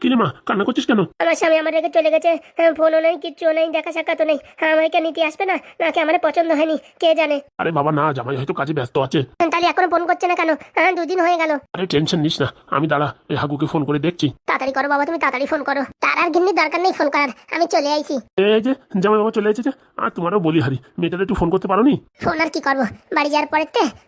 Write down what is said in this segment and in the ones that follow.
কিরে মা কান্না করছিস কেন? আমার স্বামী আমার রেখে চলে গেছে। হ্যাঁ, ফোনও নেই কিচ্ছুও নেই দেখা সাক্ষাৎও নেই। আমাকে নিতে আসবে না? নাকি আমার পছন্দ হয়নি কে জানে? আরে বাবা না জামাই হয়তো কাজে ব্যস্ত আছে। তাহলে এখনও ফোন করছে না কেন? হ্যাঁ দুদিন হয়ে গেল। আরে টেনশন নিস না আমি দাঁড়া এই হাগুকে ফোন করে দেখছি। তাড়াতাড়ি করো বাবা তুমি তাড়াতাড়ি ফোন করো। তার আর গিন্নির দরকার নেই ফোন করার আমি চলে আইছি। এই যে জামাই বাবা চলে এসেছে আর তোমারও বলি হারি মেয়েটার একটু ফোন করতে পারো নি ফোন আর কি করব? বাড়ি যাওয়ার পরে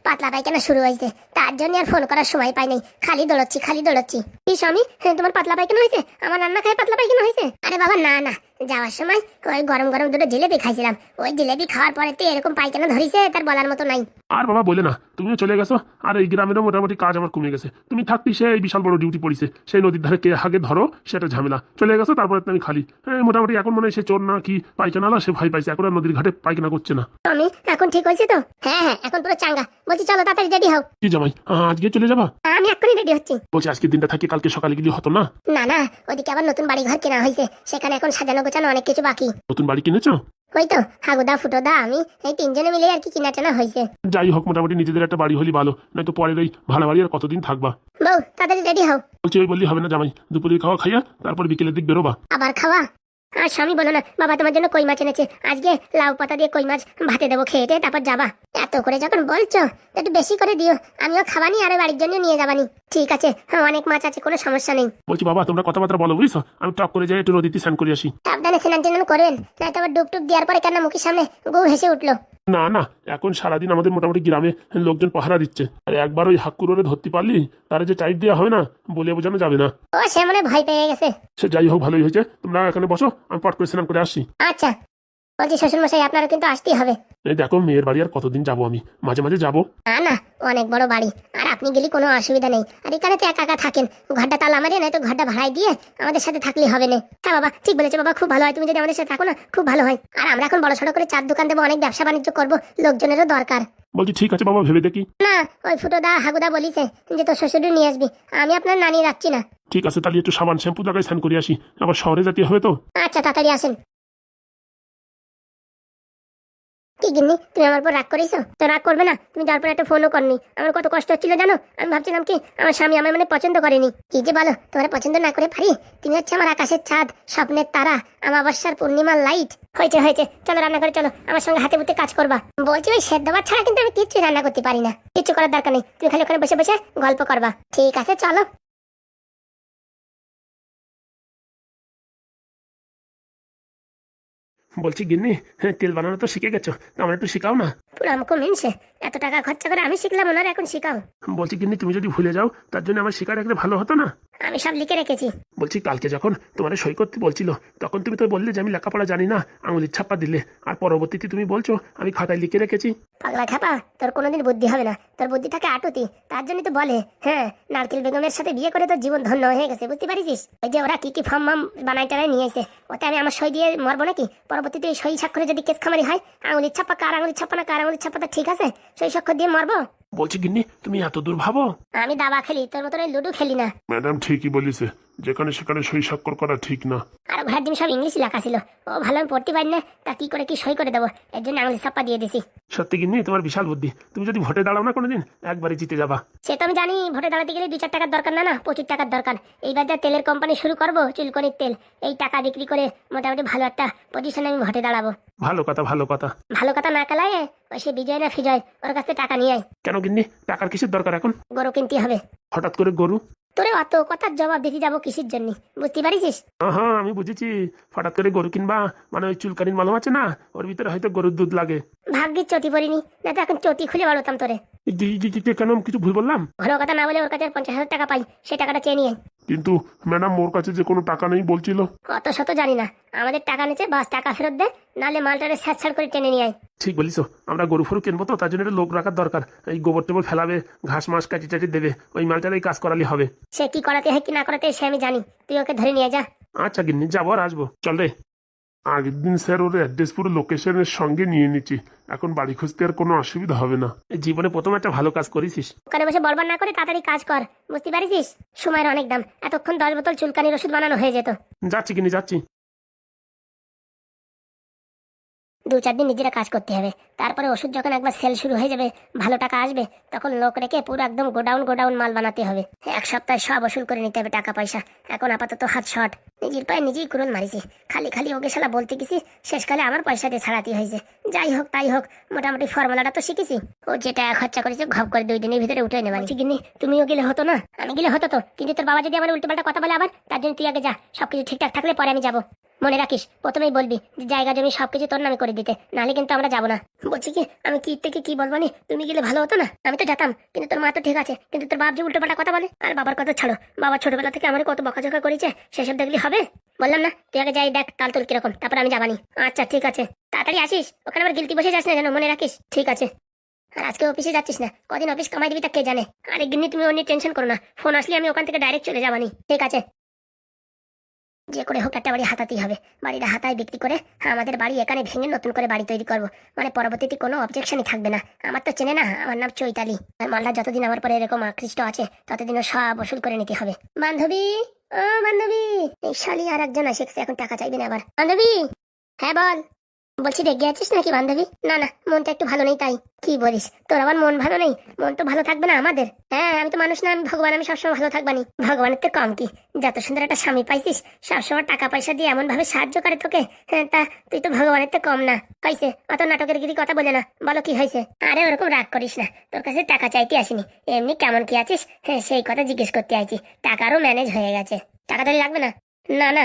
পাতলা পায়খানা শুরু হয়েছে। তার জন্য আর ফোন করার সময় পাই নাই। খালি দৌড়চ্ছি খালি দৌড়চ্ছি। কি স্বামী? হ্যাঁ, তোমার পাতলা পায়খানা হয়েছে? আমার রান্না খায় পাতলা পায়খানা হয়েছে? আরে বাবা না না। যাওয়ার সময় ওই গরম গরম দুটো জিলেপি খাইছিলাম। ওই জিলেপি খাওয়ার পরে তো এরকম পায়খানা ধরিছে তার বলার মতো নাই। আর বাবা বলে না তুমিও চলে গেছো? আর এই গ্রামেরও মোটামুটি কাজ আমার কমে গেছে। তুমি থাকতি সে এই বিশাল বড় ডিউটি পড়িছে। সেই নদীর ধারে কে হাগে ধরো সেটা ঝামেলা। চলে গেছো তারপরে তো আমি খালি। এই মোটামুটি এখন মনে হয় সে চোর না কি পায়খানা না সে ভয় পাইছে। এখন আর নদীর ঘাটে পায়খানা করছে না। স্বামী এখন ঠিক হয়েছে তো? হ্যাঁ হ্যাঁ এখন পুরো চাঙ্গা। বলছি চলো তাড়াতাড়ি রেডি হও। কি জামাই আজকে চলে যাবা? আমি এক্ষুনি রেডি হচ্ছি। বলছি আজকে দিনটা থাকি কালকে সকালে গেলে হতো না? না না ওদিকে আবার নতুন বাড়ি ঘর কেনা হয়েছে। সেখানে এখন সাজানো গোছানো অনেক কিছু বাকি। নতুন বাড়ি কিনেছো? ওই তো হাগুদা ফুটোদা আমি এই তিনজনে মিলে আর কি কিনা টানা হয়েছে। যাই হোক মোটামুটি নিজেদের একটা বাড়ি হলি ভালো নয়তো পরের ওই ভাড়া বাড়ি আর কতদিন থাকবা? বউ তাড়াতাড়ি রেডি হও। বলছি ওই বললি হবে না জামাই দুপুরে খাওয়া খাইয়া তারপর বিকেলের দিক বেরোবা। আবার খাওয়া? আর স্বামী বলো না বাবা তোমার জন্য কই মাছ এনেছে। আজকে লাউ পাতা দিয়ে কই মাছ ভাতে দেবো খেয়ে তারপর যাবা। এত করে যখন বলছো একটু বেশি করে দিও আমিও খাবানি আর বাড়ির জন্য নিয়ে যাবানি। ঠিক আছে হ্যাঁ, অনেক মাছ আছে কোনো সমস্যা নেই। বলছি বাবা তোমরা কথাবার্তা বলো বুঝছ? আমি টপ করে যাই একটু নদীতে স্নান করে আসি। সাবধানে স্নান টেনান করবেন না তো আবার ডুব টুব দেওয়ার পরে কেন মুখের সামনে গু হেসে উঠল। না না এখন সারাদিন আমাদের মোটামুটি গ্রামে লোকজন পাহারা দিচ্ছে। আর একবার ওই হাক্কুরে ধরতে পারলি তারা যে টাইট দেওয়া হবে না বলে বোঝানো যাবে না। ও সে মনে ভয় পেয়ে গেছে। সে যাই হোক ভালোই হয়েছে। তোমরা এখানে বসো আমি পট করে স্নান করে আসছি আচ্ছা বলছি শ্বশুর মশাই আপনারা কিন্তু আসতেই হবে। এই দেখো মেয়ের বাড়ি আর কতদিন যাব আমি? মাঝে মাঝে যাব। না না অনেক বড় বাড়ি। আর আপনি গেলে কোনো অসুবিধা নেই। আর এখানে তো একা একা থাকেন। ঘরটা তালা আমাদের নয়তো ঘরটা ভাড়ায় দিয়ে আমাদের সাথে থাকলেই হবে না। হ্যাঁ বাবা ঠিক বলেছ বাবা খুব ভালো হয়। তুমি যদি আমাদের সাথে থাকো না খুব ভালো হয়। আর আমরা এখন বড় সড়ো করে চার দোকান দেবো অনেক ব্যবসা বাণিজ্য করব লোকজনেরও দরকার। বলছি ঠিক আছে বাবা ভেবে দেখি। না ওই ফুটোদা হাগুদা বলিছে যে তোর শ্বশুরও নিয়ে আসবি। আমি আপনার নানি রাখছি না। ঠিক আছে, তাহলে একটু সাবান শ্যাম্পু লাগাই স্নান করে আসি। আবার শহরে যেতে হবে তো। আচ্ছা তাড়াতাড়ি আসেন। কি গিন্নি, তুমি আমার উপর রাগ তো রাগ করবে না, তুমি একটা ফোনও করনি। আমার কত কষ্ট হচ্ছিল জানো? আমি ভাবছিলাম কি, আমার স্বামী আমার মানে পছন্দ করেনি। কি যে বলো, তোমার পছন্দ না করে পারি? তুমি হচ্ছে আমার আকাশের ছাদ, স্বপ্নের তারা, আমাবস্যার পূর্ণিমার লাইট হয়েছে হয়েছে, চলো রান্না করে চলো, আমার সঙ্গে হাতে বুতে কাজ করবা। বলছি ওই সেদ্ধ ভাত ছাড়া কিন্তু আমি কিচ্ছু রান্না করতে পারি না। কিচ্ছু করার দরকার নেই, তুমি খালি ওখানে বসে বসে গল্প করবা। ঠিক আছে, চলো। বলছি গিন্নি হ্যাঁ তেল বানানো তো শিখে গেছো আমার একটু শেখাও না। পুরো আমাকে মিনছে এত টাকা খরচা করে আমি শিখলাম ওনারা এখন শিখাও। বলছি গিন্নি তুমি যদি ভুলে যাও তার জন্য আমার শেখাটা একটা ভালো হতো না? আমি সব লিখে রেখেছি। বলছি কালকে যখন তোমার সই করতে বলছিল তখন তুমি তো বললে যে আমি লেখাপড়া জানি না আঙুলির ছাপ্পা দিলে। আর পরবর্তীতে তুমি বলছো আমি খাতায় লিখে রেখেছি। পাগলা খাপা তোর কোনোদিন বুদ্ধি হবে না। তোর বুদ্ধি থাকে আটুতি তার জন্যই তো বলে হ্যাঁ নারকেল বেগমের সাথে বিয়ে করে তোর জীবন ধন্য হয়ে গেছে বুঝতে পারিস ওই যে ওরা কি কি ফর্ম মাম বানাই টানাই নিয়ে এসে ওতে আমি আমার সই দিয়ে মরবো নাকি? পরবর্তীতে এই সই স্বাক্ষরে যদি কেস খামারি হয় আঙুলির ছাপ্পা কার আঙুলির ছাপ্পা না কার আঙুলির তা ঠিক আছে সই স্বাক্ষর দিয়ে মরবো? বলছি গিন্নি তুমি এত দূর ভাবো? আমি দাবা খেলি তোর মতন লুডো খেলি না। ম্যাডাম ঠিকই বলিছে। যেখানে সেখানে সই স্বাক্ষর করা ঠিক না। আর ঘরের দিন সব ইংলিশ লেখা ছিল। ও ভালো আমি পড়তে পারি না তা কি করে কি সই করে দেবো? এর জন্য আঙুলির ছাপ্পা দিয়ে দিছি। সত্যি গিন্নি তোমার বিশাল বুদ্ধি। তুমি যদি ভোটে দাঁড়াও না কোনোদিন একবারে জিতে যাবা। সে তো আমি জানি ভোটে দাঁড়াতে গেলে দুই চার টাকার দরকার না না প্রচুর টাকার দরকার। এইবার যা তেলের কোম্পানি শুরু করব চুলকনির তেল এই টাকা বিক্রি করে মোটামুটি ভালো একটা পজিশনে আমি ভোটে দাঁড়াবো। ভালো কথা ভালো কথা। ভালো কথা না কালায় ওই সে বিজয় না ফিজয় ওর কাছে টাকা নিয়ে আয়। কেন গিন্নি? টাকার কিসের দরকার এখন? গরু কিনতে হবে। হঠাৎ করে গরু? তোরে অত কথার জবাব দিতে যাব কিসের জন্য? বুঝতে পারিস হ্যাঁ আমি বুঝেছি। হঠাৎ করে গরু কিনবা মানে ওই চুলকানির মালম আছে না ওর ভিতরে হয়তো গরুর দুধ লাগে। ভাগ্যের চটি পড়িনি না তো এখন চটি খুলে বাড়তাম তোরে। কেন আমি কিছু ভুল বললাম? ঘন কথা না বলে ওর কাছে পঞ্চাশ হাজার টাকা পাই সেই টাকাটা চেয়ে নিয়ে। কিন্তু ম্যাডাম ওর কাছে যে কোনো টাকা নেই বলছিল। অত শত জানি না। আমাদের টাকা নিচে বাস টাকা ফেরত দে নাহলে মালটারে স্যাঁত করে টেনে নিয়ে আয়। ঠিক বলিস আমরা গরু ফরু কিনবো তো তার জন্য একটা লোক রাখার দরকার। এই গোবর টোবর ফেলাবে ঘাস মাস কাটি টাটি দেবে ওই মালটার এই কাজ করালে হবে। সে কি করাতে হয় কি না করাতে সে আমি জানি। তুই ওকে ধরে নিয়ে যা। আচ্ছা গিন্নি যাব আর আসব। চল রে। আগের দিন স্যার ওর অ্যাড্রেস পুরো লোকেশনের সঙ্গে নিয়ে নিচ্ছি এখন বাড়ি খুঁজতে আর কোনো অসুবিধা হবে না। জীবনে প্রথম একটা ভালো কাজ করেছিস। ওখানে বসে বরবার না করে তাড়াতাড়ি কাজ কর বুঝতে পারিস সময়ের অনেক দাম এতক্ষণ দশ বোতল চুলকানির ওষুধ বানানো হয়ে যেত। যাচ্ছি কিনে যাচ্ছি। দু চার দিন নিজেরা কাজ করতে হবে। তারপরে ওষুধ যখন একবার সেল শুরু হয়ে যাবে, ভালো টাকা আসবে, তখন লোক রেখে পুরো একদম গোডাউন গোডাউন মাল বানাতে হবে। এক সপ্তাহে সব ওষুধ করে নিতে হবে টাকা পয়সা। এখন আপাতত হাত শর্ট। নিজের পায়ে নিজেই কুরন মারিছি। খালি খালি ওকে শালা বলতে গেছি, শেষকালে আমার পয়সা দিয়ে ছাড়াতে হয়েছে। যাই হোক, তাই হোক, মোটামুটি ফর্মুলাটা তো শিখেছি। ও যেটা খরচা করেছে, ঘপ করে দুই দিনের ভিতরে উঠে নেবা। ঠিক নেই তুমিও গেলে হতো না? আমি গেলে হতো তো। কিন্তু তোর বাবা যদি আমার উল্টোপাল্টা কথা বলে আবার, তার জন্য তুই আগে যা। সবকিছু ঠিকঠাক থাকলে পরে আমি যাব। মনে রাখিস, প্রথমেই বলবি যে জায়গা, জমি সবকিছু তোর নামে করে দিতে, নাহলে কিন্তু আমরা যাব না। বলছি কি, আমি কি থেকে কি বলব নি তুমি গেলে ভালো হতো না? আমি তো যেতাম, কিন্তু তোর মা তো ঠিক আছে, কিন্তু তোর বাপ যে উল্টোপাল্টা কথা বলে, আর বাবার কথা ছাড়ো। বাবা ছোটবেলা থেকে আমার কত বকাঝকা করেছে, সেসব দেখলি হবে? বললাম না, তুই আগে যাই, দেখ তাল তোর কীরকম, তারপর আমি যাবানি। আচ্ছা ঠিক আছে। তাড়াতাড়ি আসিস? ওখানে আবার গিলতি বসে যাস না যেন মনে রাখিস? ঠিক আছে। আর আজকে অফিসে যাচ্ছিস না? কদিন অফিস কামাই দিবি তা কে জানে? আর একদিন তুমি অন্য টেনশন করো না। ফোন আসলে আমি ওখান থেকে ডাইরেক্ট চলে যাবানি। ঠিক আছে। যে করে হোক একটা বাড়ি হাতাতেই হবে। বাড়িটা হাতায় বিক্রি করে আমাদের বাড়ি এখানে ভেঙে নতুন করে বাড়ি তৈরি করব। মানে পরবর্তীতে কোনো অবজেকশনই থাকবে না। আমার তো চেনে না, আমার নাম চৈতালি। আর মাল্লা যতদিন আমার পরে এরকম আকৃষ্ট আছে, ততদিনও সব ওসুল করে নিতে হবে। বান্ধবী, ও বান্ধবী, এই শালি আর একজন আসে, এখন টাকা চাইবে না আবার। বান্ধবী হ্যাঁ বল। বলছি রেগে আছিস নাকি বান্ধবী? না না, মনটা একটু ভালো নেই তাই। কি বলিস? তোর আবার মন ভালো নেই? মন তো ভালো থাকবে না আমাদের। হ্যাঁ আমি তো মানুষ না, আমি ভগবান, আমি সবসময় ভালো থাকবানি ভগবানের তো কম কি? যত সুন্দর একটা স্বামী পাইছিস, সবসময় টাকা পয়সা দিয়ে এমন ভাবে সাহায্য করে তোকে। হ্যাঁ তা তুই তো ভগবানের তো কম না। হয়েছে অত নাটকের গিরি কথা বলে না। বলো কি হয়েছে? আরে ওরকম রাগ করিস না। তোর কাছে টাকা চাইতে আসিনি। এমনি কেমন কি আছিস? হ্যাঁ সেই কথা জিজ্ঞেস করতে আইছি। টাকারও ম্যানেজ হয়ে গেছে। টাকা তাহলে লাগবে না? না না।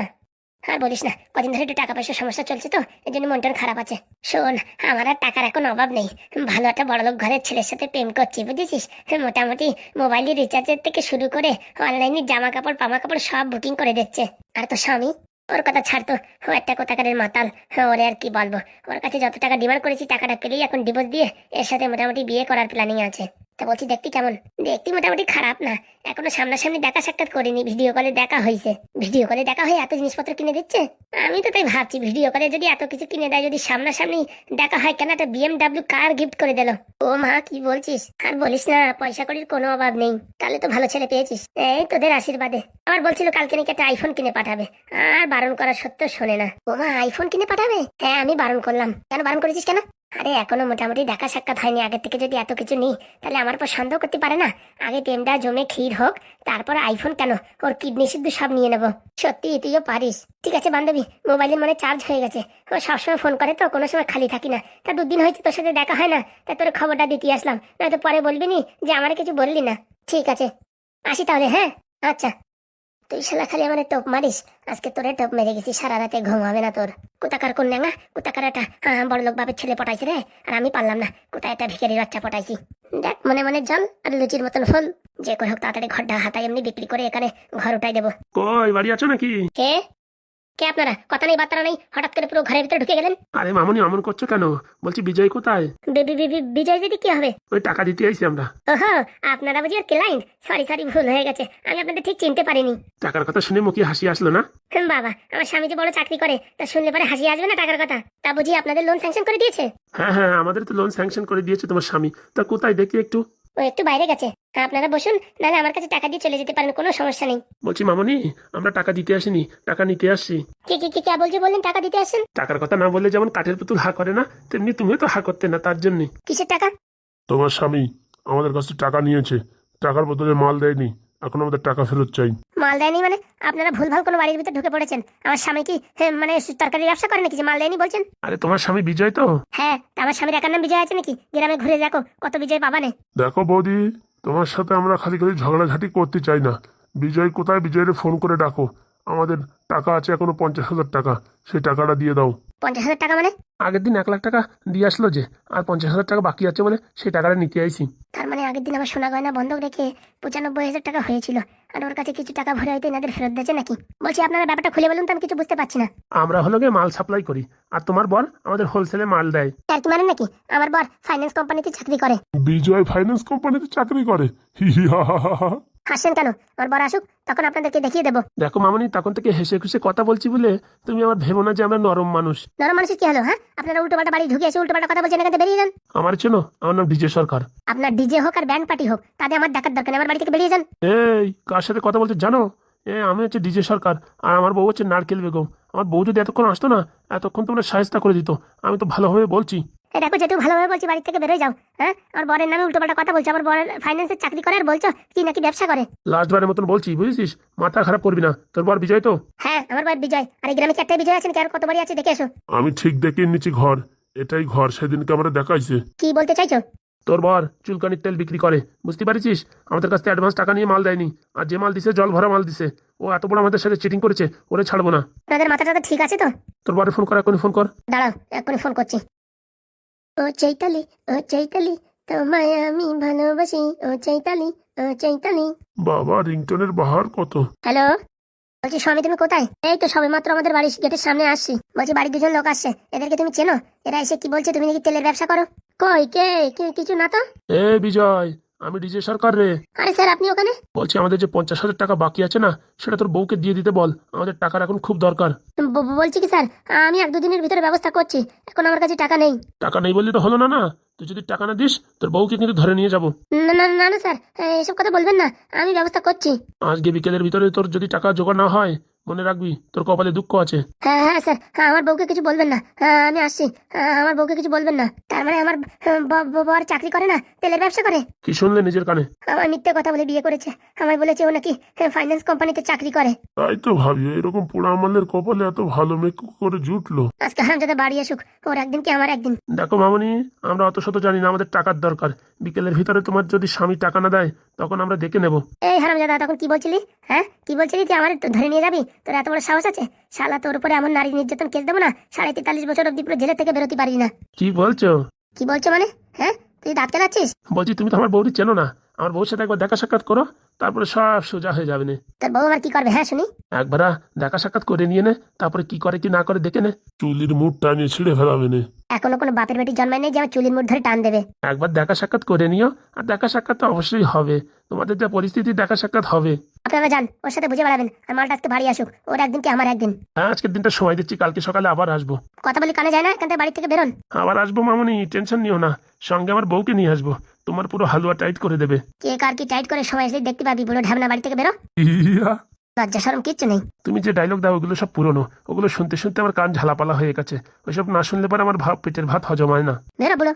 আর বলিস না। কদিন ধরে একটু টাকা পয়সার সমস্যা চলছে তো, এই জন্য মনটা খারাপ আছে। শোন, আমার আর টাকার এখন অভাব নেই। ভালো একটা বড়লোক ঘরের ছেলের সাথে প্রেম করছি, বুঝেছিস? মোটামুটি মোবাইলের রিচার্জের থেকে শুরু করে অনলাইনে জামা কাপড় পামা কাপড় সব বুকিং করে দিচ্ছে। আর তো স্বামী? ওর কথা ছাড়তো ও একটা কোথাকারের মাতাল। ওরে আর কি বলব? ওর কাছে যত টাকা ডিমান্ড করেছি, টাকাটা পেলেই এখন ডিভোর্স দিয়ে এর সাথে মোটামুটি বিয়ে করার প্ল্যানিং আছে। তা বলছি, দেখতে কেমন? দেখতে মোটামুটি খারাপ না। এখনও সামনাসামনি দেখা সাক্ষাৎ করিনি ভিডিও কলে দেখা হয়েছে। ভিডিও কলে দেখা হয়ে এত জিনিসপত্র কিনে দিচ্ছে? আমি তো তাই ভাবছি ভিডিও কলে যদি এত কিছু কিনে দেয়, যদি সামনাসামনি দেখা হয়, কেন একটা বিএমডাব্লিউ কার গিফট করে দিল? ও মা, কি বলছিস? আর বলিস না, পয়সা করির কোনো অভাব নেই। তাহলে তো ভালো ছেলে পেয়েছিস। এই তোদের আশীর্বাদে। আবার বলছিল কালকে নাকি একটা আইফোন কিনে পাঠাবে। আর বারণ করা সত্ত্বেও শোনে না। ও মা আইফোন কিনে পাঠাবে? হ্যাঁ আমি বারণ করলাম। কেন বারণ করেছিস কেন? আরে, এখনও মোটামুটি দেখা সাক্ষাৎ হয়নি। আগের থেকে যদি এত কিছু নিই, তাহলে আমার পর সন্দেহ করতে পারে না। আগে প্রেমটা জমে ক্ষীর হোক, তারপর আইফোন কেন? ওর কিডনি সিদ্ধ সব নিয়ে নেব। সত্যি, তুইও পারিস। ঠিক আছে বান্ধবী, মোবাইলের মনে চার্জ হয়ে গেছে। ও সবসময় ফোন করে তো, কোনো সময় খালি থাকি না। তা দুদিন হয়েছে তোর সাথে দেখা হয় না। তা তোর খবরটা দিতে আসলাম। নয়তো পরে বলবি নি যে আমার কিছু বললি না। ঠিক আছে। আসি তাহলে হ্যাঁ? আচ্ছা। তুই শালা খালি আমার টপ মারিস? আজকে তোরে টপ মেরে গেছি সারা রাতে ঘুম হবে না তোর। কোথাকার কোন নেঙা কোথাকার একটা হ্যাঁ বড় লোক বাপের ছেলে পটাইছে রে। আর আমি পারলাম না কোথায় একটা ভিখারি বাচ্চা পটাইছি। দেখ মনে মনে জল আর লুচির মতন ফল যে করে হোক তাড়াতাড়ি ঘরটা হাতায় এমনি বিক্রি করে এখানে ঘর উঠাই দেবো। কই বাড়ি আছো নাকি? কে? কে আপনারা? কথা নেই বার্তা নেই হঠাৎ করে পুরো ঘরের ভিতরে ঢুকে গেলেন? আরে মামনি অমন করছ কেন? বলছি বিজয় কোথায়? বি- বি- বি- বি- বিজয় দিদি কি হবে? ওই টাকা দিতে আইছি আমরা। ওহো আপনারা বুঝি আর ক্লাইন্ট সরি সরি ভুল হয়ে গেছে। আমি আপনাদের ঠিক চিনতে পারিনি। টাকার কথা শুনে মুখে হাসি আসলো না? হুম, বাবা আমার স্বামী যে বড় চাকরি করে তা শুনলে পরে হাসি আসবে না টাকার কথা? তা বুঝি আপনাদের লোন স্যাংশন করে দিয়েছে? হ্যাঁ হ্যাঁ আমাদের তো লোন স্যাংশন করে দিয়েছে তোমার স্বামী। তা কোথায় দেখি একটু? ও একটু বাইরে গেছে। আপনারা বসুন নাহলে আমার কাছে টাকা দিয়ে চলে যেতে পারেন কোনো সমস্যা নেই। বলছি মামনি আমরা টাকা দিতে আসিনি টাকা নিতে আসছি। কে কে কে কে বলছে বললেন টাকা দিতে আসেন? টাকার কথা না বললে যেমন কাঠের পুতুল হা করে না তেমনি তুমিও তো হা করতে না তার জন্য। কিসের টাকা? তোমার স্বামী আমাদের কাছে টাকা নিয়েছে টাকার বদলে মাল দেয়নি। এখন আমাদের টাকা ফেরত চাই। মাল দেয়নি মানে? আপনারা ভুলভাল কোনো বাড়ির ভিতরে ঢুকে পড়েছেন। আমার স্বামী কি মানে তরকারি ব্যবসা করে নাকি? যে মাল দেয়নি বলছেন? আরে তোমার স্বামী বিজয় তো? হ্যাঁ আমার স্বামীর একার নাম বিজয় আছে নাকি? গ্রামে ঘুরে দেখো কত বিজয় পাবা নেই দেখো বৌদি তোমার সাথে আমরা খালি খালি ঝগড়াঝাটি করতে চাই না। বিজয় কোথায়? বিজয়ের ফোন করে ডাকো। আমাদের টাকা আছে এখনও পঞ্চাশ হাজার টাকা। সেই টাকাটা দিয়ে দাও। পঞ্চাশ হাজার টাকা মানে? আগের দিন এক লাখ টাকা দিয়ে আসলো যে আর পঞ্চাশ হাজার টাকা বাকি আছে বলে সেই টাকাটা নিতে আইছি। তার মানে আগের দিন আমার সোনা গয়না বন্ধক রেখে পঁচানব্বই হাজার টাকা হয়েছিল। আর ওর কাছে কিছু টাকা ভরে হয়তো এনাদের ফেরত দিয়েছে নাকি? বলছি আপনারা ব্যাপারটা খুলে বলুন তো আমি কিছু বুঝতে পারছি না। আমরা হলো গিয়ে মাল সাপ্লাই করি আর তোমার বর আমাদের হোলসেলে মাল দেয়। আর কি মানে নাকি? আমার বর ফাইন্যান্স কোম্পানিতে চাকরি করে। বিজয় ফাইন্যান্স কোম্পানিতে চাকরি করে? হি হি হা হা হা হা। হাসছেন কেন? আমার বর আসুক তখন আপনাদেরকে দেখিয়ে দেবো। দেখো মামনি তখন থেকে হেসে খুশে কথা বলছি বলে তুমি আমার ভেবো না যে আমরা নরম মানুষ। নরম মানুষের কি হলো হ্যাঁ? আপনারা উল্টো পাল্টা বাড়ি ঢুকে এসে উল্টো পাল্টা কথা বলছেন এখানে বেরিয়ে যান। আমার চেনো আমার নাম ডিজে সরকার। আপনার ডিজে হোক আর ব্যান্ড পার্টি হোক তাতে আমার দেখার দরকার নেই আমার বাড়ি থেকে বেরিয়ে যান। এই কার সাথে কথা বলতে জানো? এ আমি হচ্ছে ডিজে সরকার আর আমার বউ হচ্ছে নারকেল বেগম। আমার বউ যদি এতক্ষণ আসতো না এতক্ষণ তোমরা সাহেস্তা করে দিত। আমি তো ভালোভাবে বলছি। এই দেখো যেহেতু ভালোভাবে বলছি বাড়ি থেকে বেরোয় যাও। হ্যাঁ? আমার বরের নামে উল্টোপাল্টা কথা বলছো আমার বরের ফাইন্যান্সের চাকরি করে আর বলছো কি নাকি ব্যবসা করে? লাস্টবারের মতন বলছি বুঝেছিস? মাথা খারাপ করবি না। তোর বর বিজয় তো? হ্যাঁ আমার বর বিজয়। আর এই গ্রামে কি একটাই বিজয় আছেন কি আর কত বাড়ি আছে? দেখে এসো। আমি ঠিক দেখে নিচ্ছি ঘর। এটাই ঘর সেদিনকে আমরা দেখাইছে। কি বলতে চাইছো? তোর বর চুলকানির তেল বিক্রি করে। বুঝতে পারছিস? আমাদের কাছ থেকে অ্যাডভান্স টাকা নিয়ে মাল দেয়নি। আর যে মাল দিছে জল ভরা মাল দিছে। ও এত বড় আমাদের সাথে চিটিং করেছে ওরে ছাড়বো না। আপনাদের মাথাটা তো ঠিক আছে তো? তোর বরে ফোন কর এখনই ফোন কর। দাঁড়াও এক্ষুনি ফোন করছি। ও চৈতালি ও চৈতালি তোমায় আমি ভালোবাসি। ও চৈতালি ও চৈতালি। বাবা রিংটনের বাহার কত? হ্যালো? বলছি স্বামী তুমি কোথায়? এই তো সবে মাত্র আমাদের বাড়ির গেটের সামনে আসছি। বলছি বাড়ির দুজন লোক আসছে। এদেরকে তুমি চেনো? এরা এসে কি বলছে তুমি নাকি তেলের ব্যবসা করো? কই কে? কি- কিছু না তো? এ বিজয় আমি ডিজে সরকার রে। আরে স্যার আপনি ওখানে? বলছি আমাদের যে পঞ্চাশ হাজার টাকা বাকি আছে না সেটা তোর বউকে দিয়ে দিতে বল। আমাদের টাকার এখন খুব দরকার। ব- ব- বলছি কি স্যার আমি এক দুদিনের ভিতরে ব্যবস্থা করছি। এখন আমার কাছে টাকা নেই। টাকা নেই বললে তো হলো না না। তুই যদি টাকা না দিস তোর বউকে কিন্তু ধরে নিয়ে যাব। না না না না স্যার এসব কথা বলবেন না। আমি ব্যবস্থা করছি। আজকে বিকেলের ভিতরে তোর যদি টাকা জোগাড় না হয় মনে রাখবি তোর কপালে দুঃখ আছে। হ্যাঁ হ্যাঁ স্যার। হ্যাঁ আমার বউকে কিছু বলবেন না। হ্যাঁ আমি আসছি। হ্যাঁ, আমার বউকে কিছু বলবেন না। তার মানে আমার বর চাকরি করে না? তেলের ব্যবসা করে? কি শুনলে নিজের কানে? আমার মিথ্যে কথা বলে বিয়ে করেছে। আমায় বলেছে ও নাকি ফাইন্যান্স কোম্পানিতে চাকরি করে। তাই তো ভাবি এরকম পোড়া আমাদের কপালে এত ভালো মেয়ে করে জুটলো। আজকে হারামজাদা বাড়ি আসুক ওর একদিন কি আমার একদিন? দেখো মামনি আমরা অত শত জানি না আমাদের টাকার দরকার। বিকেলের ভিতরে তোমার যদি স্বামী টাকা না দেয় তখন আমরা দেখে নেব। এই হারামজাদা তখন কি বলছিলি? হ্যাঁ? কি বলছিলি তুই? আমার তো ধরে নিয়ে যাবি? তোর এত বড় সাহস আছে? শালা তোর উপরে এমন নারী নির্যাতন কেস দেবো না? সাড়ে তেতাল্লিশ বছর অব্দি পুরো জেলে থেকে বেরোতে পারি না। কি বলছো? কি বলছো মানে? হ্যাঁ? তুই দাঁত কেলাচ্ছিস? বলছি তুমি তো আমার বউরি চেনো না। আমার বউর সাথে একবার দেখা সাক্ষাৎ করো তারপরে সব সোজা হয়ে যাবে না। তোর বউ আমার কি করবে হ্যাঁ শুনি? একবার দেখা সাক্ষাৎ করে নিয়ে নে তারপরে কি করে কি না করে দেখে নে। চুলির মুখ টানিয়ে ছিঁড়ে ফেলাবে না। এখনও কোনো বাপের বেটি জন্মায় নেই যে আমার চুলির মুঠ ধরে টান দেবে। একবার দেখা সাক্ষাৎ করে নিও আর দেখা সাক্ষাৎ তো অবশ্যই হবে। তোমাদের যা পরিস্থিতি দেখা সাক্ষাৎ হবে। আপনারা যান ওর সাথে বুঝে বেড়াবেন আর মালটা আজকে বাড়ি আসুক ওর একদিন কি আমার একদিন? হ্যাঁ আজকের দিনটা সময় দিচ্ছি কালকে সকালে আবার আসব। কথা বলি কানে যায় না এখান থেকে বাড়ি থেকে বেরোন। আবার আসব মামনি টেনশন নিও না সঙ্গে আমার বউকে নিয়ে আসব। তোমার পুরো হালুয়া টাইট করে দেবে। কে কার কি টাইট করে সময় এসে দেখতে পাবি বুড়ো ঢামনা বাড়ি থেকে বেরো। ইয়া। লজ্জা সরম কিচ্ছু নেই। তুমি যে ডায়লগ দাও ওগুলো সব পুরনো। ওগুলো শুনতে শুনতে আমার কান ঝালাপালা হয়ে গেছে। ওইসব না শুনলে পরে আমার ভাব পেটের ভাত হজম হয় না। বেরো বুড়ো।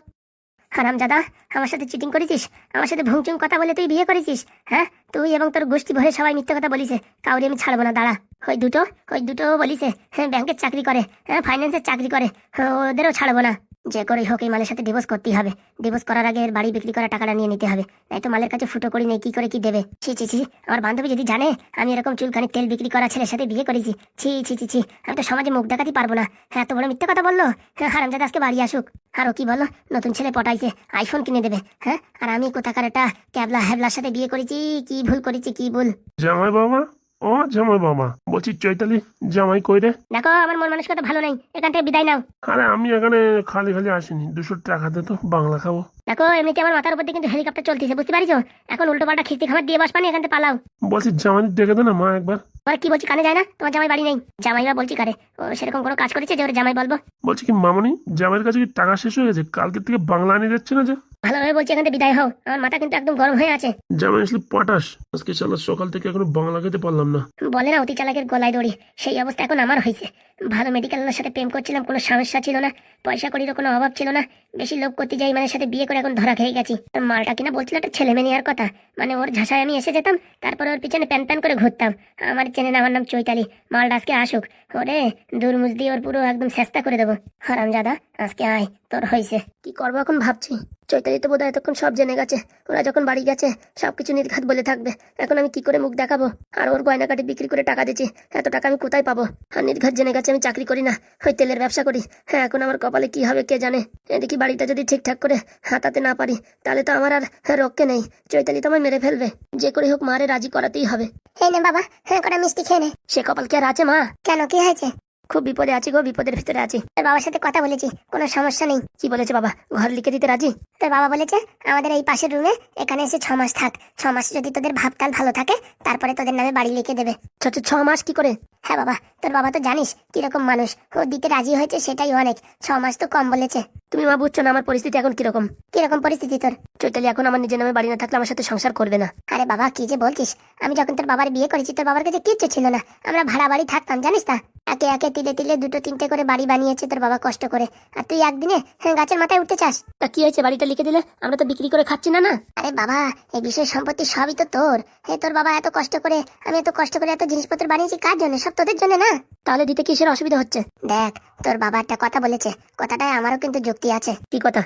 হারাম দাদা আমার সাথে চিটিং করেছিস? আমার সাথে ভুংচুং কথা বলে তুই বিয়ে করেছিস? হ্যাঁ? তুই এবং তোর গোষ্ঠী ভরে সবাই মিথ্যে কথা বলিছে। কাউরি আমি ছাড়বো না দাঁড়া। ওই দুটো ওই দুটো বলিছে হ্যাঁ ব্যাংকের চাকরি করে। হ্যাঁ ফাইন্যান্সের চাকরি করে। হ্যাঁ, ওদেরও ছাড়বো না। যে করে হোক এই মালের সাথে ডিভোর্স করতেই হবে। ডিভোর্স করার আগে এর বাড়ি বিক্রি করা টাকাটা নিয়ে নিতে হবে। নাই তো মালের কাছে ফুটো করি নেই, কি করে কি দেবে? ছি ছি ছি, আমার বান্ধবী যদি জানে, আমি এরকম চুলখানি তেল বিক্রি করা ছেলের সাথে বিয়ে করেছি। ছি ছি ছি ছি, আমি তো সমাজে মুখ দেখাতে পারব না। হ্যাঁ এত বড় মিথ্যে কথা বলল? হ্যাঁ হারামজাদা আজকে বাড়ি আসুক। আর ও কি বলল নতুন ছেলে পটাইছে আইফোন কিনে দেবে। হ্যাঁ আর আমি কোথাকার একটা ক্যাবলা হ্যাবলার সাথে বিয়ে করেছি, কি ভুল করেছি, কি ভুল? জামাই বাবা ও জামাই বাবা বলছি চৈতালি জামাই কই রে? দেখো আমার মন মানসিকতা ভালো নেই এখান থেকে বিদায় নাও। আরে আমি এখানে খালি খালি আসিনি দুশো টাকা দে তো বাংলা খাব। দেখো এমনিতে আমার মাথার উপর দিয়ে কিন্তু হেলিকপ্টার চলতেছে বুঝতে পারিছো? এখন উল্টো পাল্টা খিস্তি খাবার দিয়ে বসবানি এখান থেকে পালাও। বলছি জামাই দেখে দে না মা একবার। ওরা কি বলছি কানে যায় না? তোমার জামাই বাড়ি নেই। জামাইবা বলছি কারে? ও সেরকম কোনো কাজ করেছে যে ওর জামাই বলব? বলছি কি মামনি জামাইয়ের কাছে কি টাকা শেষ হয়ে গেছে? কালকে থেকে বাংলা আনি যাচ্ছে না যে? ভালোভাবে বলছি এখান থেকে বিদায় হও। আমার মাথা কিন্তু একদম গরম হয়ে আছে। জামাই আসলে পটাশ। আজকে চলো সকাল থেকে এখনও বাংলা খেতে পারলাম না। বলে না অতি চালাকের গলায় দড়ি। সেই অবস্থা এখন আমার হয়েছে। ভালো মেডিকেলের সাথে প্রেম করছিলাম, কোনো সমস্যা ছিল না, পয়সা করিরও কোনো অভাব ছিল না, বেশি লোভ করতে যাই মানে সাথে বিয়ে করে এখন ধরা খেয়ে গেছি। তোর মালটা কিনা বলছিল একটা ছেলে মেয়ে নেওয়ার কথা মানে ওর ঝাঁসায় আমি এসে যেতাম, তারপর ওর পিছনে প্যান প্যান করে ঘুরতাম। আমার চেনে আমার নাম চৈতালি, মালটা আজকে আসুক। ওরে দুরমুজ দিয়ে ওর পুরো একদম চেষ্টা করে দেবো। হারাম দাদা আজকে আয় তোর হয়েছে। কি করব এখন ভাবছি। চৈতালি তো বোধহয় এতক্ষণ সব জেনে গেছে। ওরা যখন বাড়ি গেছে সবকিছু নির্ঘাত বলে থাকবে। এখন আমি কি করে মুখ দেখাবো? আর ওর গয়নাকাটি বিক্রি করে টাকা দিচ্ছি এত টাকা আমি কোথায় পাবো? আর নির্ঘাত জেনে গেছে আমি চাকরি করি না। ওই তেলের ব্যবসা করি। হ্যাঁ এখন আমার কপালে কি হবে কে জানে? এদিকে বাড়িটা যদি ঠিকঠাক করে হাতাতে না পারি তাহলে তো আমার আর হ্যাঁ, রক্ষে নেই। চৈতালি তো আমায় মেরে ফেলবে। যে করে হোক মারে রাজি করাতেই হবে। হ্যাঁ নে বাবা হ্যাঁ কটা মিষ্টি খেয়ে নে। সে কপাল কি আর আছে মা? কেন কি হয়েছে? খুব বিপদে আছি গো, বিপদের ভিতরে আছি। তোর বাবার সাথে কথা বলেছি, কোনো সমস্যা নেই। কি বলেছে বাবা? ঘর লিখে দিতে রাজি? তোর বাবা বলেছে, আমাদের এই পাশের রুমে এখানে এসে ছ মাস থাক। ছ মাস যদি তোদের ভাবতাল ভালো থাকে, তারপরে তোদের নামে বাড়ি লিখে দেবে। ছ মাস কি করে? হ্যাঁ বাবা, তোর বাবা তো জানিস কীরকম মানুষ। ও দিতে রাজি হয়েছে সেটাই অনেক। ছ মাস তো কম বলেছে। তুমি মা বুঝছ না আমার পরিস্থিতি এখন কীরকম? কীরকম পরিস্থিতি তোর? চৈতালি এখন আমার নিজের নামে বাড়ি না থাকলে আমার সাথে সংসার করবে না। আরে বাবা, কি যে বলছিস? আমি যখন তোর বাবার বিয়ে করেছি, তোর বাবার কাছে কিচ্ছু ছিল না। আমরা ভাড়া বাড়ি থাকতাম, জানিস না একে একে তিলে তিলে দুটো তিনটে করে বাড়ি বানিয়েছে তোর বাবা কষ্ট করে। আর তুই একদিনে হ্যাঁ, গাছের মাথায় উঠতে চাস? তা কি হয়েছে বাড়িটা লিখে দিলে? আমরা তো বিক্রি করে খাচ্ছি না না? আরে বাবা এই বিষয় সম্পত্তি সবই তো তোর। হে তোর বাবা এত কষ্ট করে আমি এত কষ্ট করে এত জিনিসপত্র বানিয়েছি কার জন্য? সব তোদের জন্য না? তাহলে দিতে কিসের অসুবিধা হচ্ছে? দেখ তোর বাবা একটা কথা বলেছে কথাটায় আমারও কিন্তু যুক্তি আছে। কি কথা?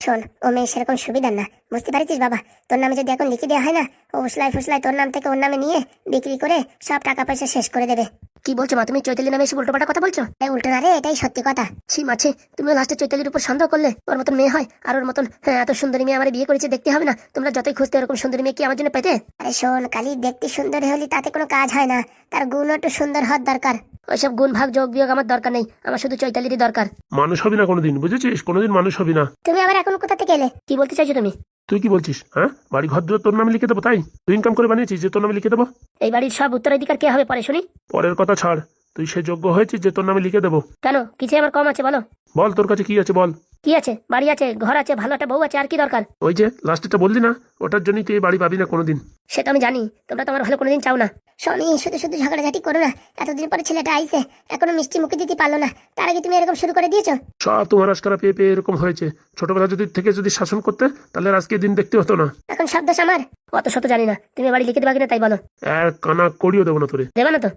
শোন ও মেয়ে সেরকম সুবিধার না বুঝতে পারছিস বাবা? তোর নামে যদি এখন লিখে দেওয়া হয় না ও উসলাই ফুসলাই তোর নাম থেকে ওর নামে নিয়ে বিক্রি করে সব টাকা পয়সা শেষ করে দেবে। কি বলছো মা? তুমি চৈতালি নামে এসে উল্টোপাল্টা কথা বলছো? এই উল্টো না রে এটাই সত্যি কথা। ছি মাছে তুমি লাস্টে চৈতালির উপর সন্দেহ করলে ওর মতন মেয়ে হয় আর ওর মতন হ্যাঁ, এত সুন্দরী মেয়ে আমার বিয়ে করেছে দেখতে হবে না। তোমরা যতই খুঁজতে এরকম সুন্দরী মেয়ে কি আমার জন্য পেতে? আরে শোন কালি দেখতে সুন্দর হলে তাতে কোনো কাজ হয় না। তার গুণও একটু সুন্দর হওয়ার দরকার। ওইসব গুণ ভাগ যোগ বিয়োগ আমার দরকার নেই। আমার শুধু চৈতালিরই দরকার। মানুষ হবি না কোনোদিন বুঝেছিস? কোনোদিন মানুষ হবি না। তুমি আবার এখন কোথা থেকে এলে? কি বলতে চাইছো তুমি? তুই কি বলছিস হ্যাঁ? বাড়ি ঘর দুটো তোর নামে লিখে দেবো তাই? তুই ইনকাম করে বানিয়েছিস যে তোর নামে লিখে দেবো? এই বাড়ির সব উত্তরাধিকার কে হবে পরে শুনি। পরের কথা ছাড়। তুই সে যোগ্য হয়েছিস যে তোর নামে লিখে দেবো। কেন? কিছু আমার কম আছে বলো। বল তোর কাছে কি আছে বল। কি আছে? বাড়ি আছে ঘর আছে ভালো একটা বউ আছে আর কি দরকার? ওই যে লাস্টেটা বললি না ওটার জন্যই তুই বাড়ি পাবি না কোনোদিন। সেটা আমি জানি তোমরা তো আমার ভালো কোনোদিন চাও না। স্বামী শুধু শুধু ঝগড়াঝাটি করো না। এতদিন পরে ছেলেটা আইছে এখনও মিষ্টি মুখে দিতে পারল না। তার আগে তুমি এরকম শুরু করে দিয়েছ? সব তোমার আজকারা পেয়ে পেয়ে এরকম হয়েছে। ছোটবেলা যদি থেকে যদি শাসন করতে তাহলে আজকে দিন দেখতে হতো না। এখন সব দোষ আমার। অত শত জানি না তুমি বাড়ি লিখে দেবা কিনা তাই বলো। এক কানা করিও দেবো না তোরে। দেবা না তো?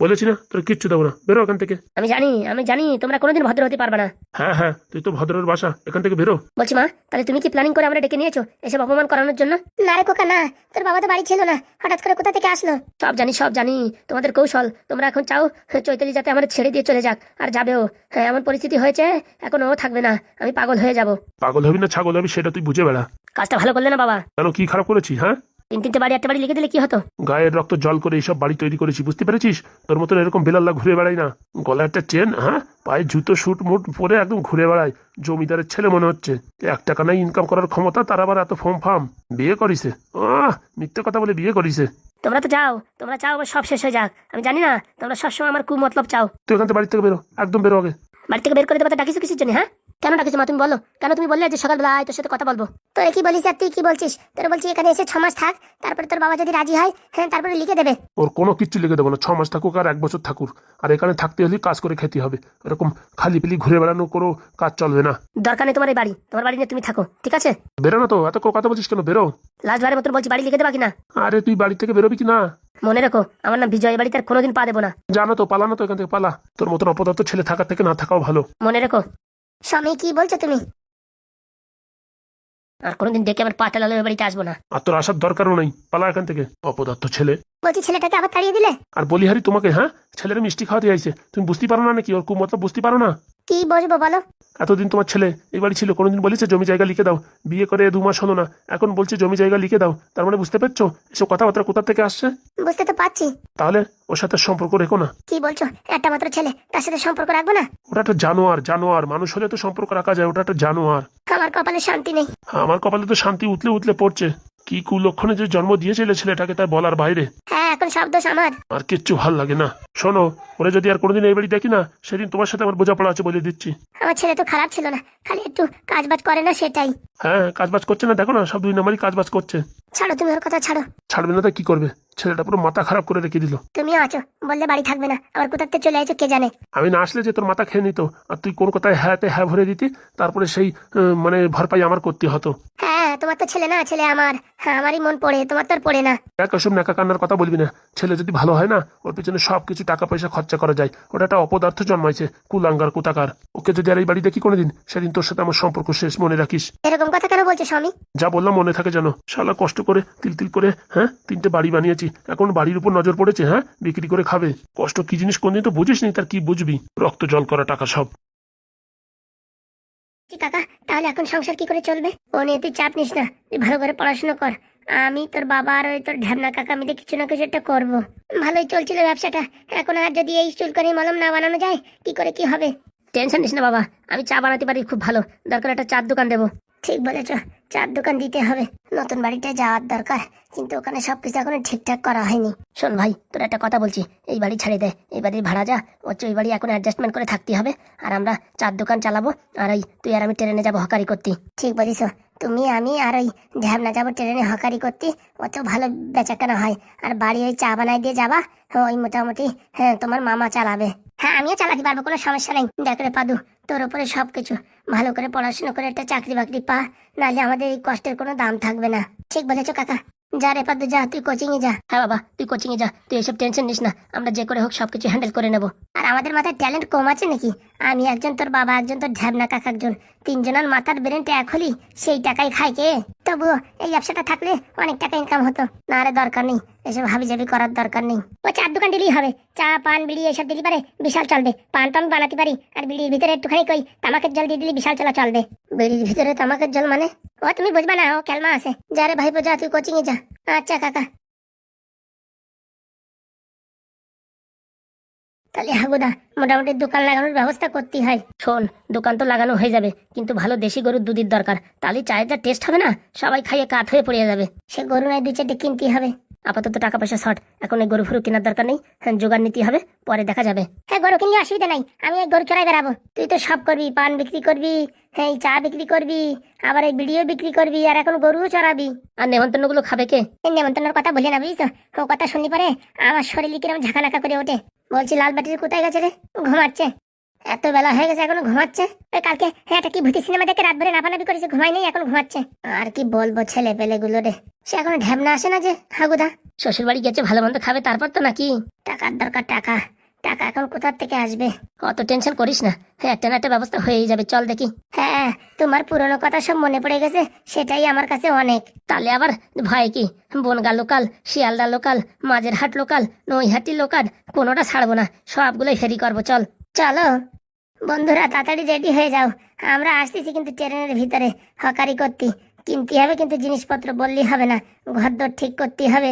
বলেছি না তোর কিচ্ছু দেবো না। বেরো এখান থেকে। আমি জানি আমি জানি তোমরা কোনোদিন ভদ্র হতে পারবে না। হ্যাঁ হ্যাঁ তুই তো ভদ্রের বাসা এখান থেকে বেরো। বলছি মা তাহলে তুমি কি প্ল্যানিং করে আমরা ডেকে নিয়েছো এসব অপমান করানোর জন্য? না রে কোকা না। তোর বাবা তো বাড়ি ছিল না। হঠাৎ করে কোথা থেকে আসলো? সব জানি সব জানি। তোমাদের কৌশল। তোমরা এখন চাও হ্যাঁ, চৈতালি যাতে আমাদের ছেড়ে দিয়ে চলে যাক। আর যাবেও। হ্যাঁ এমন পরিস্থিতি হয়েছে এখন ও থাকবে না। আমি পাগল হয়ে যাব। পাগল হবি না ছাগল হবি সেটা তুই বুঝে বেড়া। কাজটা ভালো করলে না বাবা। কেন কি খারাপ করেছি হ্যাঁ? তিন তিনটে বাড়ি একটা বাড়ি লিখে দিলে কি হতো? গায়ের রক্ত জল করে এইসব বাড়ি তৈরি করেছি বুঝতে পেরেছিস? তোর মতন এরকম বেলাল্লা ঘুরে বেড়াই না। গলায় একটা চেন হ্যাঁ? পায়ে জুতো শুট মুট পরে একদম ঘুরে বেড়ায় জমিদারের ছেলে মনে হচ্ছে। এক টাকা নাই ইনকাম করার ক্ষমতা তার আবার এত ফর্ম ফার্ম বিয়ে করিছে। আহ! মিথ্যে কথা বলে বিয়ে করিছে। তোমরা তো যাও তোমরা চাও আবার সব শেষ হয়ে যাক। আমি জানি না তোমরা সবসময় আমার কু মতলব চাও। তুই এখান থেকে বাড়ি থেকে বেরো একদম বেরো আগে। বাড়ি থেকে বের করে দেবো ডাকিছো কিসের জন্য হ্যাঁ? কেন ডাকিছো মা তুমি বলো। কেন তুমি বললে যে সকালবেলা আয় তোর সাথে কথা বলব? তোরা কি বলিস আর তুই কি বলছিস? তোরা বলছিস এখানে এসে ছ মাস থাক তারপরে তোর বাবা যদি রাজি হয় হ্যাঁ তারপরে লিখে দেবে। ওর কোনো কিচ্ছু লিখে দেবো না। ছ মাস থাকুক আর এক বছর থাকুক। আর এখানে থাকতে হলে কাজ করে খেতে হবে। এরকম খালি পিলি ঘুরে বেড়ানো কোনো কাজ চলবে না। দরকার নেই তোমার এই বাড়ি। তোমার বাড়ি নিয়ে তুমি থাকো ঠিক আছে? বেরো না তো এত কথা বলছিস কেন? বেরো। লাস্ট বারের মতন বলছি বাড়ি লিখে দেবা কিনা? আরে তুই বাড়ি থেকে বেরোবি কি না মনে রেখো আমার নাম বিজয় বাড়িতে আর কোনোদিন পা দেবো না। জানো তো পালা না তো এখান থেকে পালা। তোর মতন অপদার্থ ছেলে থাকার থেকে না থাকাও ভালো। মনে রেখো স্বামী কি বলছো তুমি? আর কোনোদিন দেখে আমার পাটা লালের বাড়িতে আসব না। আর তোর আসার দরকারও নেই। পালা এখান থেকে। অপদার্থ ছেলে। বলছি ছেলেটাকে আবার তাড়িয়ে দিলে? আর বলিহারি তোমাকে হ্যাঁ? ছেলের মিষ্টি খাওয়াতে আইছে। তুমি বুঝতে পারো না নাকি? ওর কুমতলব বুঝতে পারো না? কি বসবো বলো? এতদিন তোমার ছেলে এই বাড়ি ছিল কোনোদিন বলেছে জমি জায়গা লিখে দাও। বিয়ে করে দু মাস হলো না এখন বলছে জমি জায়গা লিখে দাও। তার মানে বুঝতে পারছ? এসব কথাবার্তা কোথা থেকে আসছে? বুঝতে তো পারছি। তাহলে ওর সাথে সম্পর্ক রেখো না। কি বলছো? একটা মাত্র ছেলে তার সাথে সম্পর্ক রাখব না? ওটা একটা জানোয়ার জানোয়ার। মানুষ হলে তো সম্পর্ক রাখা যায় ওটা একটা জানোয়ার। আমার কপালে শান্তি নেই। আমার কপালে তো শান্তি উতলে উতলে পড়ছে। কি কুলক্ষণে যে জন্ম দিয়েছিল ছেলেটাকে তার বলার বাইরে? হ্যাঁ এখন সব দোষ আমার। আর কিচ্ছু ভালো লাগে না। শোনো ওরে যদি আর কোনোদিন এই বাড়ি দেখি না সেদিন তোমার সাথে আমার বোঝাপড়া আছে বলে দিচ্ছি। আমার ছেলে তো খারাপ ছিল না। খালি একটু কাজবাজ করে না সেটাই। হ্যাঁ কাজবাজ করছে না দেখো না সব দুই নম্বরই কাজবাজ করছে। ছাড়ো তুমি ওর কথা ছাড়ো। ছাড়বে না তো কি করবে? ছেলেটা পুরো মাথা খারাপ করে রেখে দিল। তুমিও আছো বললে বাড়ি থাকবে না। আবার কোথাতে চলে আইছো কে জানে? আমি না আসলে যে তোর মাথা খেয়ে নিত আর তুই কোন কথায় হ্যাঁতে হ্যাঁ ভরে দিতি তারপরে সেই আহ, মানে ভরপাই আমার করতে হতো। হ্যাঁ তোমার তো ছেলে না ছেলে আমার। হ্যাঁ আমারই মন পড়ে তোমার তো আর পড়ে না। এক ওসব নাকা কান্নার কথা বলবি না। ছেলে যদি ভালো হয় না ওর পিছনে সব কিছু টাকা পয়সা খরচা করা যায়। ওটা একটা অপদার্থ জন্মাইছে কুলাঙ্গার কুতাকার। ওকে যদি আর এই বাড়ি দেখি কোনোদিন সেদিন তোর সাথে আমার সম্পর্ক শেষ মনে রাখিস। এরকম কথা কেন বলছো স্বামী? যা বললাম মনে থাকে যেন। শালা কষ্ট করে, তিল তিল করে হ্যাঁ তিনটে বাড়ি বানিয়েছি। এখন বাড়ির উপর নজর পড়েছে হ্যাঁ বিক্রি করে খাবে। কষ্ট কি জিনিস কোনদিন তো বুঝিস নি তার কি বুঝবি? রক্ত, জল করা টাকা সব। কাকা, তাহলে এখন সংসার কি করে চলবে? ও নিয়ে তুই চাপ নিস না, তুই ভালো করে পড়াশোনা কর। আমি, তোর বাবা আর ওই তোর ঢ্যাবনা কাকা মিলে কিছু না কিছু একটা করব। ভালোই চলছিল ব্যবসাটা। এখন আর যদি এই চুলকানি মলম না বানানো যায়, কি করে কি হবে? টেনশন নিস না বাবা, আমি চা বানাতে পারি খুব ভালো। দরকার একটা চার দোকান দেবো। ঠিক বলেছ, চার দোকান দিতে হবে। নতুন বাড়িতে যাওয়ার দরকার, কিন্তু ওখানে সবকিছু এখনও ঠিকঠাক করা হয়নি। শোন ভাই, তোর একটা কথা বলছি, এই বাড়ি ছাড়িয়ে দে, এই বাড়ির ভাড়া যা, হচ্ছে ওই বাড়ি এখন অ্যাডজাস্টমেন্ট করে থাকতে হবে, আর আমরা চার দোকান চালাবো, আর ওই তুই আর আমি ট্রেনে যাব হকারি করতে। ঠিক বলিস তুমি, আমি আর ওই ঝ্যাবনা যাব ট্রেনে হকারি করতে, অত ভালো বেচাকেনা হয়। আর বাড়ি ওই চা বানাই দিয়ে যাবা ওই মোটামুটি হ্যাঁ তোমার মামা চালাবে। হ্যাঁ আমিও চালাতে পারব, কোনো সমস্যা নেই। দেখ রে পাদু তোর ওপরে সব কিছু ভালো করে পড়াশোনা করে একটা চাকরি বাকরি পা, নাহলে আমাদের এই কষ্টের কোনো দাম থাকবে না। ঠিক বলেছ, কাকা। যা রে পাদ যা, তুই কোচিং এ যা। হ্যাঁ বাবা, তুই কোচিং এ যা। তুই এসব টেনশন নিস না। আমরা যে করে হোক সবকিছু হ্যান্ডেল করে নেব। আর আমাদের মাথায় ট্যালেন্ট কম আছে নাকি? আমি একজন তোর বাবা, একজন তোর ঢ্যাবনা কাকা একজন। তিনজনের মাথার ব্রেনটা এক হলি, সেই টাকাই খায় কে? তবুও এই ব্যবসাটা থাকলে অনেক টাকা ইনকাম হতো। না আরে দরকার নেই। এসব হাবি জাবি করার দরকার নেই। ও চার দোকান দিলেই হবে। চা, পান, বিড়ি এসব দিলি পারে, বিশাল চলবে। পান আমি বানাতে পারি, আর বিড়ির ভিতরে একটুখানি কই, তামাকের জল দিয়ে দিলি বিশাল চলা চলবে। বিড়ির ভিতরে তামাকের জল মানে? ও তুমি বুঝবা না, ও ক্যালমা আছে। যা রে ভাইপো, যা, তুই কোচিং এ যা। আচ্ছা কাকা। তাহলে হাগুদা মোটামুটি দোকান লাগানোর ব্যবস্থা করতেই হয়। শোন দোকান তো লাগানো হয়ে যাবে কিন্তু ভালো দেশি গরুর দুধের দরকার। তাহলে চায়ের যা টেস্ট হবে না সবাই খাইয়ে কাঠ হয়ে পড়ে যাবে। সে গরু নয় দুই চারটে কিনতেই হবে। আপাতত টাকা পয়সা শর্ট এখন এই গরু ফরু কেনার দরকার নেই। হ্যাঁ জোগাড় নিতে হবে পরে দেখা যাবে। হ্যাঁ গরু কিনলে অসুবিধা নাই আমি এই গরু চড়াই বেড়াবো। তুই তো সব করবি পান বিক্রি করবি হ্যাঁ এই চা বিক্রি করবি আবার এই বিড়িও বিক্রি করবি আর এখন গরুও চড়াবি। আর নেমন্তন্নগুলো খাবে কে? নেমন্তন্নের কথা বলি না বুঝিস তো ও কথা শুনি পরে আমার শরীরে কিরম ঝাঁকানাকা করে ওঠে। বলছি, লাল ব্যাটারি কোথায় গেছে রে? ঘুমাচ্ছে। এত বেলা হয়ে গেছে, এখনও ঘুমাচ্ছে? কালকে হ্যাঁ একটা কি ভূতি সিনেমা দেখে রাত ভরে নাফানাফি করেছে ঘুমাই নেই, এখন ঘুমাচ্ছে। আর কি বলব ছেলে পেলে গুলো রে? সে এখনও ঢ্যাবনা আসে না যে, হাগুদা। শ্বশুর বাড়ি গেছে ভালো মন্দ খাবে, তারপর তো নাকি? টাকার দরকার, টাকা। টাকা এখন কোথার থেকে আসবে? অত টেনশন করিস না। হ্যাঁ একটা না একটা ব্যবস্থা হয়েই যাবে। চল দেখি। হ্যাঁ তোমার পুরনো কথা সব মনে পড়ে গেছে, সেটাই আমার কাছে অনেক। তাহলে আবার ভয় কি? বনগা লোকাল, শিয়ালদা লোকাল মাঝের হাট লোকাল, নৈহাটি লোকাল, কোনোটা ছাড়বো না। সবগুলোই ফেরি করব, চল। চলো। বন্ধুরা, তাড়াতাড়ি রেডি হয়ে যাও। আমরা আসতেছি কিন্তু ট্রেনের ভিতরে। হকারি করতে। কিনতে হবে কিন্তু জিনিসপত্র, বললেই হবে না। ঘর দর ঠিক করতে হবে।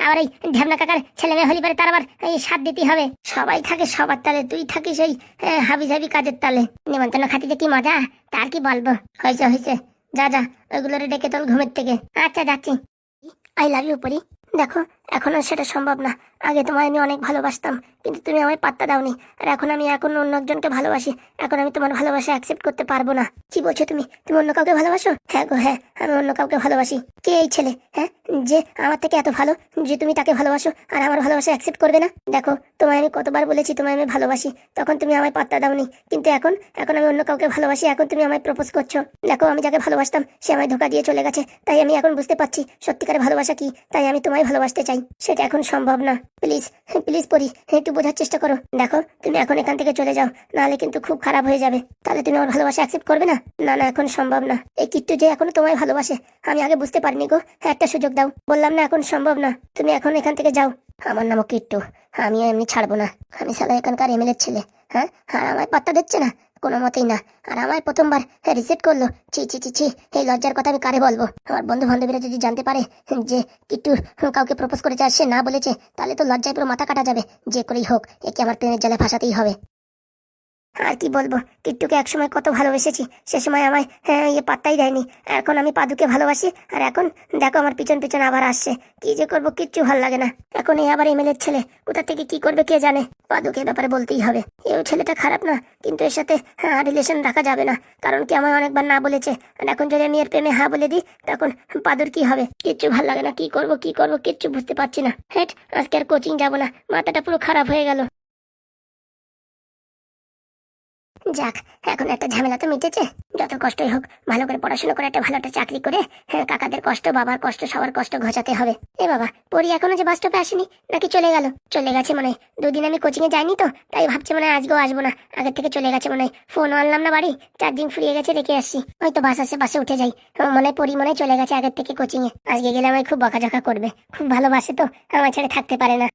আবার এই ঢ্যাবনা কাকার ছেলে মেয়ে হলি পারে তার আবার এই সাত দিতে হবে। সবাই থাকে সবার তালে তুই থাকিস আহ, হাবি জাবি কাজের তালে। নিমন্ত্রণ খাতিতে কি মজা? তার কি বলব? হয়েছে হয়েছে। যা যা ওইগুলোরে ডেকে তোল ঘুমের থেকে। আচ্ছা যাচ্ছি। আই লাভ ইউ পরি দেখো এখন আর সেটা সম্ভব না। আগে তোমায় আমি অনেক ভালোবাসতাম, কিন্তু তুমি আমায় পাত্তা দাওনি। আর এখন আমি এখন অন্য একজনকে ভালোবাসি। এখন আমি তোমার ভালোবাসা অ্যাকসেপ্ট করতে পারব না। কি বলছো তুমি? তুমি অন্য কাউকে ভালোবাসো? হ্যাঁ গো হ্যাঁ আমি অন্য কাউকে ভালোবাসি। কে এই ছেলে হ্যাঁ যে আমার থেকে এত ভালো যে তুমি তাকে ভালোবাসো আর আমার ভালোবাসা অ্যাকসেপ্ট করবে না? দেখো, তোমায় আমি কতবার বলেছি তোমায় আমি ভালোবাসি, তখন তুমি আমায় পাত্তা দাওনি। কিন্তু এখন এখন আমি অন্য কাউকে ভালোবাসি, এখন তুমি আমায় প্রপোজ করছ। দেখো, আমি যাকে ভালোবাসতাম, সে আমায় ধোকা দিয়ে চলে গেছে। তাই আমি এখন বুঝতে পারছি সত্যিকারের ভালোবাসা কি, তাই আমি তোমায় ভালোবাসতে চাই। সেটা এখন সম্ভব না। প্লিজ প্লিজ পড়ি একটু বোঝার চেষ্টা করো। দেখো, তুমি এখন এখান থেকে চলে যাও, নাহলে কিন্তু খুব খারাপ হয়ে যাবে। তাহলে তুমি আমার ভালোবাসা অ্যাকসেপ্ট করবে না? না না, এখন সম্ভব না। এই কিট্টু যে এখনও তোমায় ভালোবাসে, আমি আগে বুঝতে পারিনি গো। হ্যাঁ একটা সুযোগ দাও। বললাম না, এখন সম্ভব না। তুমি এখন এখান থেকে যাও। আমার নামও কিট্টু। আমিও এমনি ছাড়বো না। আমি সালা এখানকার এমএলএ ছেলে হ্যাঁ? আর আমায় পাত্তা দিচ্ছে না। কোনো মতেই না। আর আমায় প্রথমবার রিসেট করল। ছি ছি ছি ছি, এই লজ্জার কথা আমি কারে বলব? আমার বন্ধু বান্ধবীরা যদি জানতে পারে যে কিট্টু কাউকে প্রপোজ করেছে আর সে না বলেছে, তাহলে তো লজ্জায় পুরো মাথা কাটা যাবে। যে করেই হোক, একে আমার ট্রেনের জালে ফাঁসাতেই হবে। আর কি বলব? কিট্টুকে একসময় কত ভালোবেসেছি, সে সময় আমায় হ্যাঁ ইয়ে পাত্তাই দেয়নি। এখন আমি পাদুকে ভালোবাসি, আর এখন দেখো আমার পিছন পিছন আবার আসছে। কি যে করব, কিচ্ছু ভালো লাগে না। এখন এই আবার এমএলএর ছেলে, কোথা থেকে কি করবে কে জানে? পাদুকে ব্যাপারে বলতেই হবে। এও ছেলেটা খারাপ না, কিন্তু এর সাথে হ্যাঁ রিলেশন রাখা যাবে না। কারণ কি আমায় অনেকবার না বলেছে? আর এখন যদি আমি এর প্রেমে হ্যাঁ বলে দিই, তখন পাদুর কি হবে? কিচ্ছু ভালো লাগে না, কি করব কি করব, কিচ্ছু বুঝতে পারছি না। হেট, আজকে আর কোচিং যাব না। মাথাটা পুরো খারাপ হয়ে গেল। যাক, এখন একটা ঝামেলা তো মিটেছে। যত কষ্টই হোক, ভালো করে পড়াশোনা করে একটা ভালো একটা চাকরি করে হ্যাঁ কাকাদের কষ্ট, বাবার কষ্ট, সবার কষ্ট ঘোচাতে হবে। এ বাবা পরি এখনও যে বাস স্টপে আসেনি, নাকি চলে গেল? চলে গেছে মনে হয়। দুদিন আমি কোচিং এ যাইনি তো, তাই ভাবছি মনে হয় আজকেও আসব না। আগের থেকে চলে গেছে মনে হয়। ফোন আনলাম না বাড়ি চার্জিং ফুরিয়ে গেছে, রেখে আসছি। হয়তো বাস আসে বাসে উঠে যাই। মনে হয় পরি মনে হয় চলে গেছে আগের থেকে কোচিং এ আজকে গেলে আমায় খুব বকাঝকা করবে। খুব ভালোবাসে তো আমার ছেড়ে থাকতে পারে না।